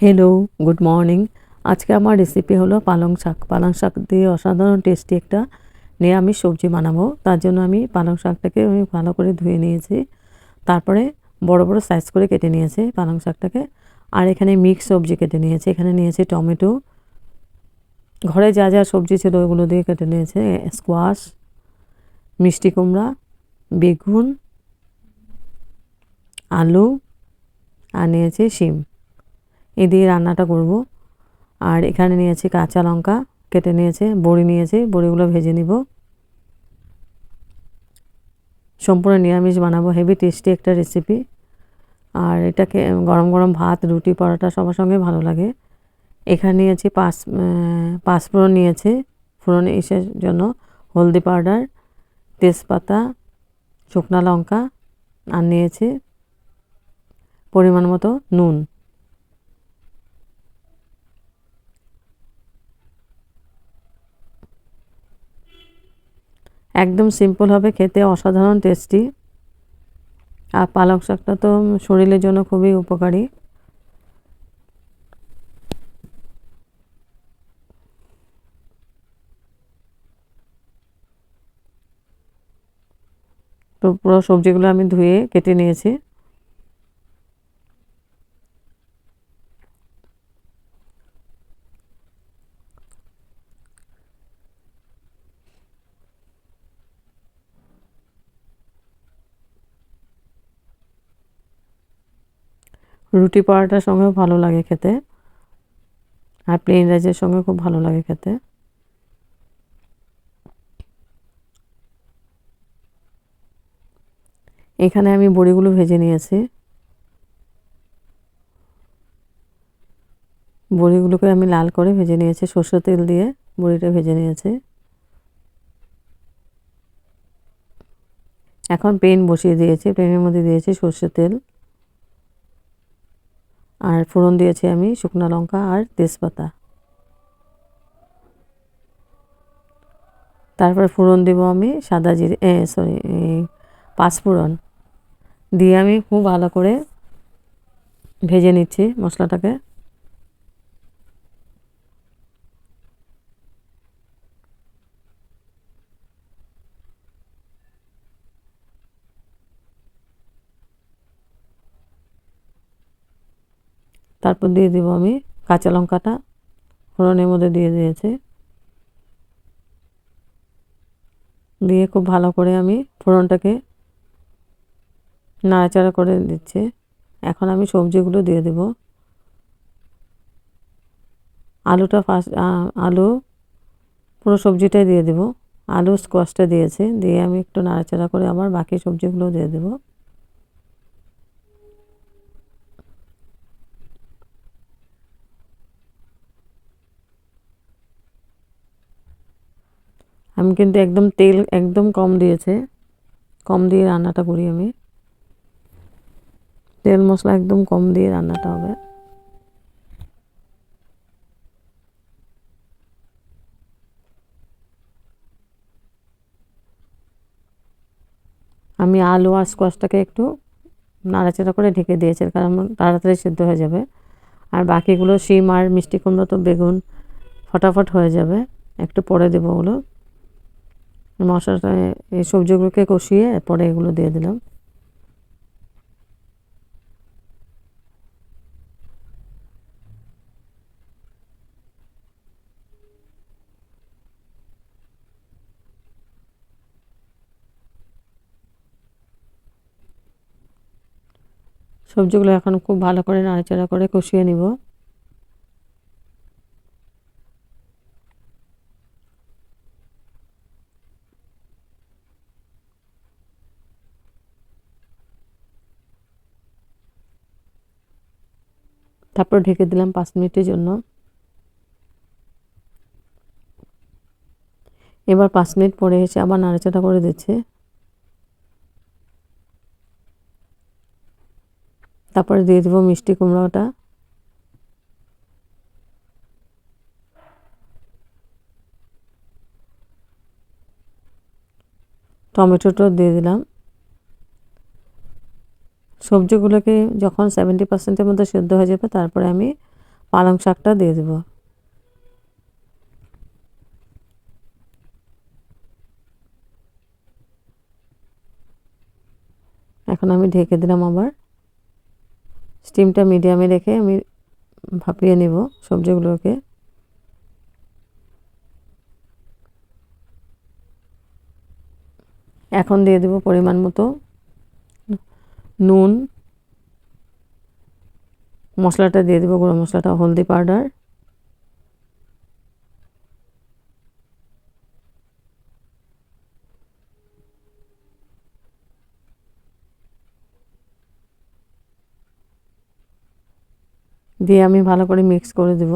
Hello good morning আজকে আমার recipe হলো পালং শাক। পালং শাক দিয়ে অসাধারণ টেস্টি একটা নিরামিষ সবজি বানাবো। তার জন্য আমি পালং শাকটাকে আমি ভালো করে ধুয়ে নিয়েছি। তারপরে বড় বড় সাইজ করে কেটে নিয়েছি পালং শাকটাকে। আর এখানে মিক্স সবজি কেটে নিয়েছি। এখানে নিয়েছি টমেটো। ঘরে যা যা সবজি ছিল ওগুলো দিয়ে কেটে নিয়েছে। স্কোয়াশ মিষ্টি কুমড়া, বেগুন, আলু, আর নিয়েছি শিম। এ দিয়ে রান্নাটা করব। আর এখানে নিয়েছি কাঁচা লঙ্কা, কেটে নিয়েছে, বড়ি নিয়েছি, বড়িগুলো ভেজে নিব। সম্পূর্ণ নিরামিষ বানাবো, হেভি টেস্টি একটা রেসিপি আর এটাকে গরম গরম ভাত, রুটি, পরোটা সবার সঙ্গে ভালো লাগে। এখানে নিয়েছি পাঁচ পাঁচফোড়ন নিয়েছে। ফোড়ন ইসের জন্য হলদি পাউডার, তেজপাতা, শুকনা লঙ্কা, আর নিয়েছে পরিমাণ মতো নুন। একদম সিম্পল হবে, খেতে অসাধারণ টেস্টি আর পালক শাকটা তো শরীরের জন্য খুবই উপকারী। তো পুরো সবজিগুলো আমি ধুয়ে কেটে নিয়েছি। রুটি পরোটার সঙ্গেও ভালো লাগে খেতে। আর প্লেন রাইসের সঙ্গে খুব ভালো লাগে খেতে। এখানে আমি বড়িগুলো ভেজে নিয়েছি। বড়িগুলোকে আমি লাল করে ভেজে নিয়েছি সর্ষে তেল দিয়ে বড়িটা ভেজে নিয়েছি। এখন পেন বসিয়ে দিয়েছি, পেনের মধ্যে দিয়েছি সর্ষে তেল। আর ফোড়ন দিয়েছি আমি শুকনা লঙ্কা আর তেজপাতা। তারপরে ফোড়ন দেবো আমি সাদা জিরে সরি পাঁচফোড়ন দিয়ে আমি খুব ভালো করে ভেজে নিচ্ছি মশলাটাকে। তারপর দিয়ে দেবো আমি কাঁচা লঙ্কাটা, ফোড়নের মধ্যে দিয়ে দিয়েছি। দিয়ে খুব ভালো করে আমি ফোড়নটাকে নাড়াচাড়া করে দিচ্ছি। এখন আমি সবজিগুলো দিয়ে দেব। আলুটা ফার্স্ট আলু পুরো সবজিটাই দিয়ে দেব। আলু স্কোয়াশটা দিয়েছে। দিয়ে আমি একটু নাড়াচাড়া করে আবার বাকি সবজিগুলো দিয়ে দেবো। আমি কিন্তু একদম তেল একদম কম দিয়েছে। কম দিয়ে রান্নাটা করি আমি। তেল মশলা একদম কম দিয়ে রান্নাটা হবে। আমি আলু আর স্কোয়াশটাকে একটু নাড়াচাড়া করে ঢেকে দিয়েছি, কারণ তাড়াতাড়ি সিদ্ধ হয়ে যাবে। আর বাকিগুলো শিম আর মিষ্টি কুমড়ো তো বেগুন, ফটাফট হয়ে যাবে। একটু পরে দেবো ওগুলো। মশলাটা এই সবজিগুলোকে কষিয়ে পরে এগুলো দিয়ে দিলাম। সবজিগুলো এখন খুব ভালো করে নাড়াচাড়া করে কষিয়ে নিব। তারপর ঢেকে দিলাম পাঁচ মিনিটের জন্য। এবার পাঁচ মিনিট পরে এসে আবার নাড়াচাড়া করে দিচ্ছে। তারপরে দিয়ে দেবো মিষ্টি কুমড়োটা। টমেটোটা দিয়ে দিলাম। সবজিগুলোকে যখন সেভেন্টি পার্সেন্টের মধ্যে সেদ্ধ হয়ে যাবে, তারপরে আমি পালং শাকটা দিয়ে দেবো। এখন আমি ঢেকে দিলাম আবার। স্টিমটা মিডিয়ামে রেখে আমি ভাপিয়ে নেব সবজিগুলোকে। এখন দিয়ে দেব পরিমাণ মতো। নুন, মশলাটা দিয়ে দেবো, গুঁড়ো মশলাটা, হলদি পাউডার। দিয়ে আমি ভালো করে মিক্স করে দেব।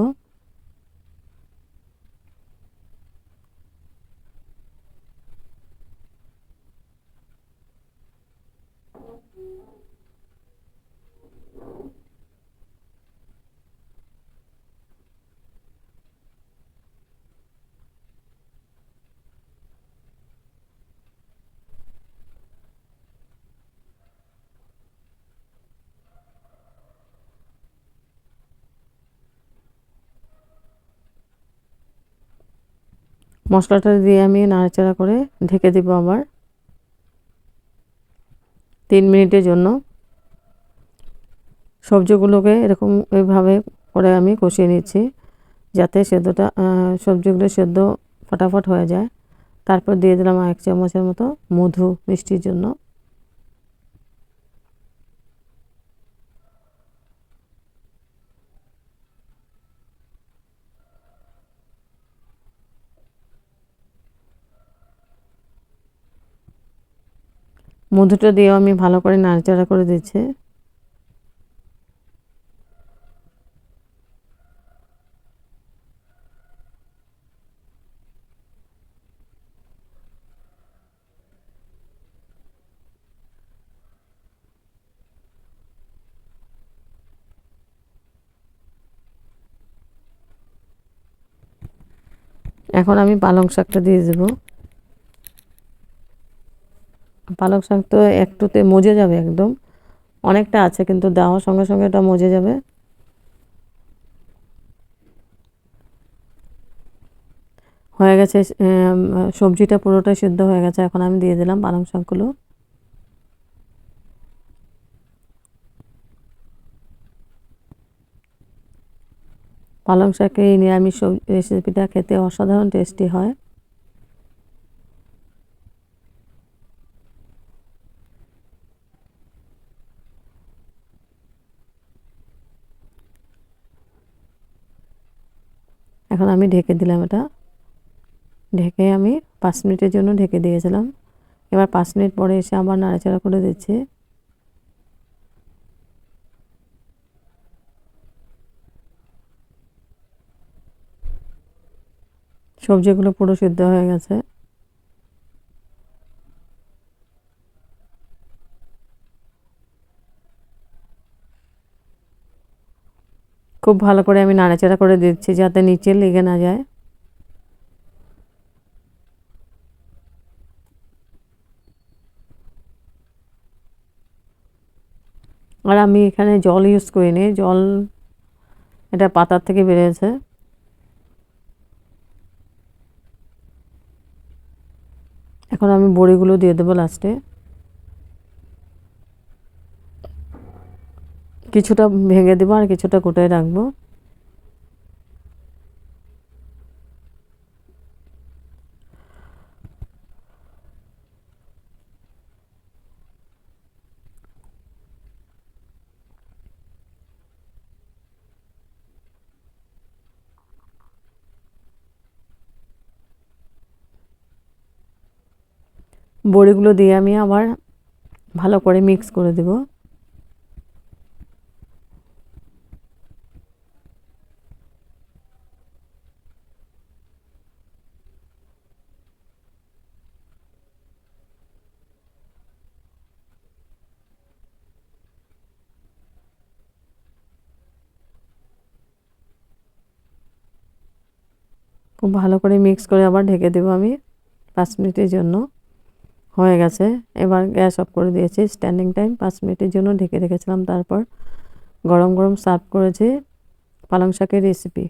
মশলাটা দিয়ে আমি নাড়াচাড়া করে ঢেকে দেব আবার তিন মিনিটের জন্য। সবজিগুলোকে এরকম এইভাবে করে আমি কষিয়ে নিচ্ছি যাতে সেদ্ধটা সবজিগুলো সেদ্ধ ফটাফট হয়ে যায়। তারপর দিয়ে দিলাম এক চামচের মতো মধু মিষ্টির জন্য। মধুটা দিয়েও আমি ভালো করে নাড়াচাড়া করে দিচ্ছি। এখন আমি পালং শাকটা দিয়ে দেবো। পালক শাক তো একটুতে মজে যাবে একদম। অনেকটা আছে, কিন্তু দেওয়ার সঙ্গে সঙ্গে এটা মজে যাবে। হয়ে গেছে সবজিটা পুরোটাই সিদ্ধ হয়ে গেছে, এখন আমি দিয়ে দিলাম পালং শাকগুলো। পালং শাকে এই নিরামিষ রেসিপিটা খেতে অসাধারণ টেস্টি হয়। এখন আমি ঢেকে দিলাম এটা। ঢেকে আমি পাঁচ মিনিটের জন্য ঢেকে দিয়েছিলাম। এবার পাঁচ মিনিট পরে এসে আবার নাড়াচাড়া করে দিচ্ছি। সবজিগুলো পুরো সিদ্ধ হয়ে গেছে। খুব ভালো করে আমি নাড়াচাড়া করে দিচ্ছি যাতে নিচে লেগে না যায়। আর আমি এখানে জল ইউজ করিনি, জল এটা পাতার থেকে বেরিয়েছে। এখন আমি বড়িগুলো দিয়ে দেবো লাস্টে কিছুটা ভেঙে দেবো আর কিছুটা কোটায় রাখব। বড়িগুলো দিয়ে আমি আবার ভালো করে মিক্স করে দেবো। খুব ভালো করে মিক্স করে আবার ঢেকে দেবো আমি পাঁচ মিনিটের জন্য। হয়ে গেছে। এবার গ্যাস অফ করে দিয়েছি স্ট্যান্ডিং টাইম পাঁচ মিনিটের জন্য ঢেকে রেখেছিলাম। তারপর গরম গরম সার্ভ করেছি পালং শাকের রেসিপি